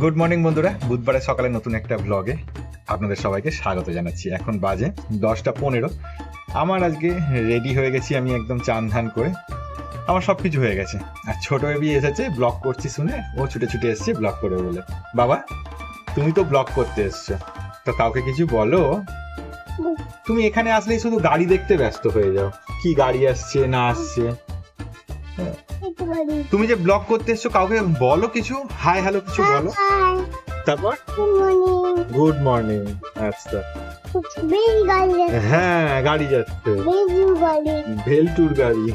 Good morning বন্ধুরা। বুধবারে সকালে নতুন একটা ব্লগে আপনাদের সবাইকে স্বাগত জানাচ্ছি। এখন বাজে দশটা পনেরো। আমার আজকে রেডি হয়ে গেছি আমি একদম চান ধান করে। আমার সব কিছু হয়ে গেছে। আর ছোট বেবি এসেছে ব্লগ করছি শুনে। ও ছুটে ছুটে এসছে ব্লগ করবে বলে। বাবা তুমি তো ব্লগ করতে এসছো। তো কাউকে কিছু বলো? তুমি এখানে আসলেই শুধু গাড়ি দেখতে ব্যস্ত হয়ে যাও। কি গাড়ি আসছে না আসছে? তুমি যে ব্লগ করতে এসছো কাউকে বলো কিছু? হাই হ্যালো কিছু বলো। তারপর? গুড মর্নিং আচ্ছা। হ্যাঁ গাড়ি যাচ্ছে। ভেলটুর গাড়ি।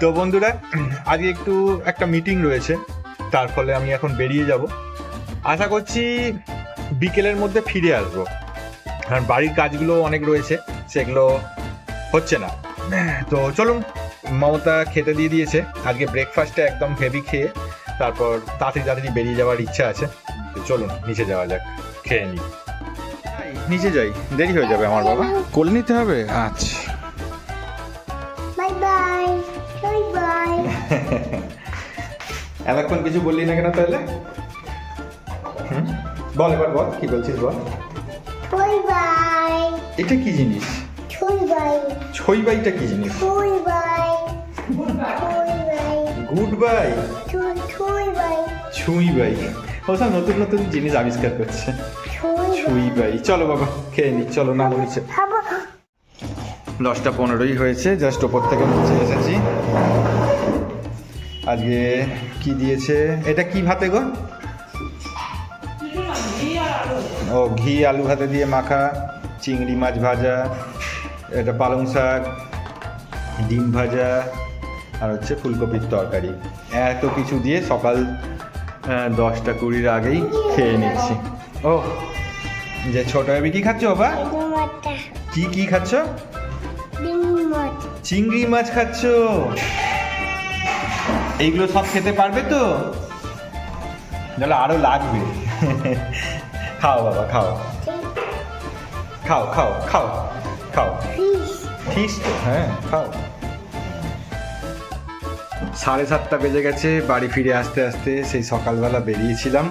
তো বন্ধুরা আজকে একটু একটা মিটিং রয়েছে। তার ফলে আমি এখন বেরিয়ে যাব। আশা করছি বিকেলের মধ্যে ফিরে আসব। কারণ বাড়ির কাজগুলো অনেক রয়েছে সেগুলো হচ্ছে না। তো চলুন মমতা খেতে দিয়ে দিয়েছে। আজকে ব্রেকফাস্টে একদম হেভি খেয়ে তারপর তাড়াতাড়ি তাড়াতাড়ি বেরিয়ে যাওয়ার ইচ্ছা আছে। চলুন নিচে যাওয়া যাক খেয়ে নিই। নিচে যাই দেরি হয়ে যাবে আমার বাবা। কোলে নিতে হবে? আচ্ছা। বাই বাই বাই বাই এতক্ষণ কিছু বললি না কেন তাহলে? বল এবার বল কি বলছিস বল? বাই বাই এটা কি জিনিস? ছুই বাই। ছই বাইটা কি জিনিস? ছুই বাই। গুড বাই ছুই বাই ও সব নতুন নতুন জিনিস আবিষ্কার করছে। ছুঁই বাই চলো বাবা, খেয়ে নি, চলো না খাব দশটা পনেরোই হয়েছে জাস্ট ওপর থেকে নিচে এসেছি। আজকে কি দিয়েছে? এটা কি ভাতে গো? ও, ঘি, আলু ভাতে দিয়ে মাখা, চিংড়ি মাছ ভাজা, এটা পালং শাক, ডিম ভাজা আর হচ্ছে ফুলকপির তরকারি। এত কিছু দিয়ে সকাল দশটা কুড়ির আগেই খেয়ে নিচ্ছি। ও যে ছোট বেবি কি খাচ্ছ বাবা? কি কি খাচ্ছ? চিংড়ি মাছ খাচ্ছ? এইগুলো সব খেতে পারবে তো? তাহলে আরও লাগবে। খাও বাবা খাও। খাও খাও খাও খাও। ফিস হ্যাঁ খাও। সাড়ে সাতটা বেজে গেছে, বাড়ি ফিরে আসতে আসতে সেই সকালবেলা বেরিয়েছিলাম।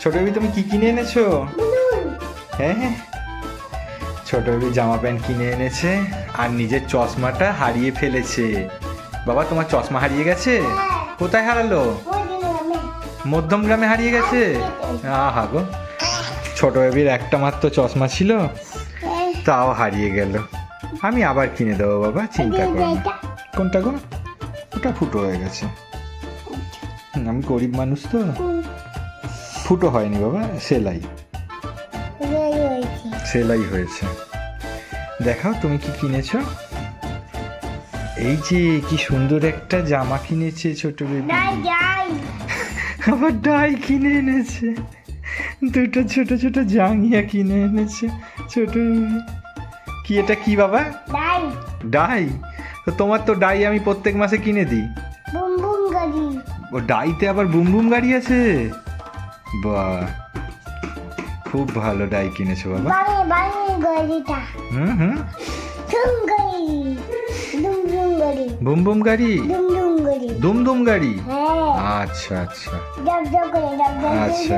ছোট বেবি তুমি কি কিনে এনেছো? হ্যাঁ হ্যাঁ। ছোট বেবি জামা প্যান্ট কিনে এনেছে আর নিজের চশমাটা হারিয়ে ফেলেছে। বাবা, তোমার চশমা হারিয়ে গেছে? কোথায় হারালো? মধ্যম গ্রামে হারিয়ে গেছে? আহা গো। ছোট বেবির একটা মাত্র চশমা ছিল, তাও হারিয়ে গেল। আমি আবার কিনে দেবো বাবা, চিন্তা করো কোনটা গো? ওটা ফুটো হয়ে গেছে। আমি গরিব মানুষ তো। ফুটো হয়নি বাবা সেলাই। সেলাই হয়েছে। দেখাও তুমি কি কিনেছো? এই যে কি সুন্দর একটা জামা কিনেছে ছোট বেবি। আবার ডাই কিনে এনেছে। দুটো ছোট ছোট জাঙ্গিয়া কিনে এনেছে ছোট কি এটা কি বাবা? যাই ডাই তো তোমার তো ডাই আমি প্রত্যেক মাসে কিনে দিই। বুম বুম গাড়ি। ও ডাইতে আবার বুম বুম গাড়ি আছে? বাহ খুব ভালো ডাই কিনেছো বাবা। বাড়ি বাড়ি গাড়িটা। হুম হুম। ডুম গাড়ি। ডুম গাড়ি। বুম বুম গাড়ি? ডুম ডুম গাড়ি। দুম গাড়ি? হ্যাঁ। আচ্ছা আচ্ছা। জব জব করে জব জব আচ্ছা।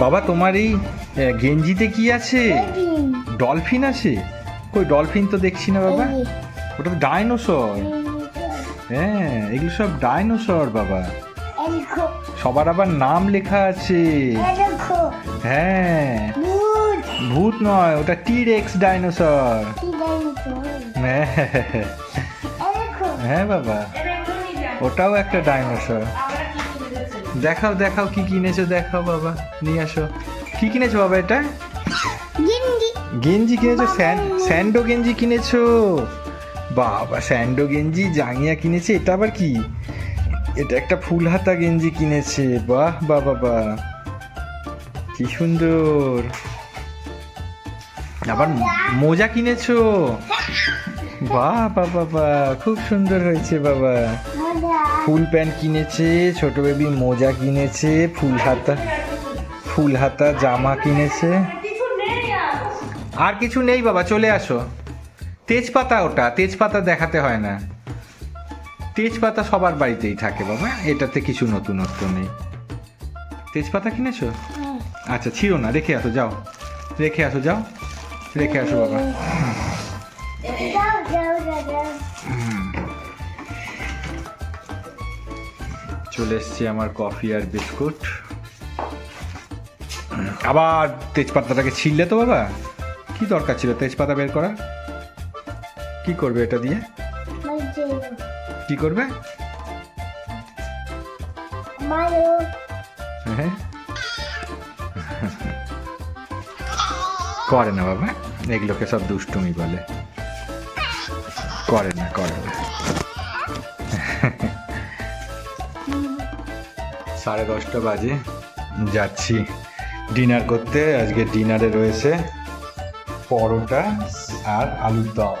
বাবা তোমার এই আহ, গেঞ্জিতে কি আছে? ডলফিন আছে? কই ডলফিন তো দেখছি না বাবা। ওটা তো ডাইনোসর। হ্যাঁ এগুলো সব ডাইনোসর বাবা। সবার আবার নাম লেখা আছে। হ্যাঁ। ভূত। নয় ওটা টিরেক্স ডাইনোসর। হ্যাঁ। হ্যাঁ বাবা। ওটাও একটা ডাইনোসর। দেখাও দেখাও কি কিনেছো দেখাও বাবা। নিয়ে আসো। কি কিনেছো বাবা এটা? গেঞ্জি কিনেছো? স্যান- স্যান্ডো গেঞ্জি কিনেছো? বাবা, স্যান্ডো গেঞ্জি, জাঙ্গিয়া কিনেছে, এটা আবার কি? এটা একটা ফুল হাতা গেঞ্জি কিনেছে, বাহ বা বাবা কি সুন্দর। আবার মোজা কিনেছো? বাহ বাবা বাবা খুব সুন্দর হয়েছে, বাবা। ফুল প্যান্ট কিনেছে, ছোট বেবি মোজা কিনেছে ফুল হাতা ফুল হাতা জামা কিনেছে। আর কিছু নেই, বাবা, চলে আসো। তেজপাতা ওটা তেজপাতা দেখাতে হয় না। তেজপাতা সবার বাড়িতেই থাকে বাবা এটাতে কিছু নতুনত্ব নেই। তেজপাতা কিনেছো? হ্যাঁ। আচ্ছা ছিল না রেখে আসো যাও। রেখে আসো যাও। রেখে আসো বাবা। চলে এসছি আমার কফি আর বিস্কুট। আবার তেজপাতাটাকে ছিললে তো বাবা কি দরকার ছিল তেজপাতা বের করা কি করবে এটা দিয়ে? কি করবে? হ্যাঁ। করে না বাবা এগুলোকে সব দুষ্টুমি বলে। করে না করে না। সাড়ে দশটা বাজে যাচ্ছি ডিনার করতে। আজকে ডিনারে রয়েছে পরোটা আর আলুর দম।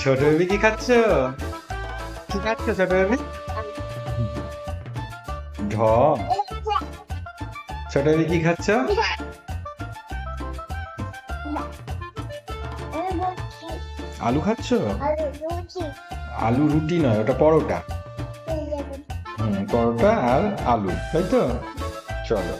ছোট বেবি কি খাচ্ছ খাচ্ছ ছোট ঢপ ছোট খাচ্ছ? আলু খাচ্ছ? আলু রুটি নয়, ওটা পরোটা। পরোটা আর আলু, তাই তো? চলো।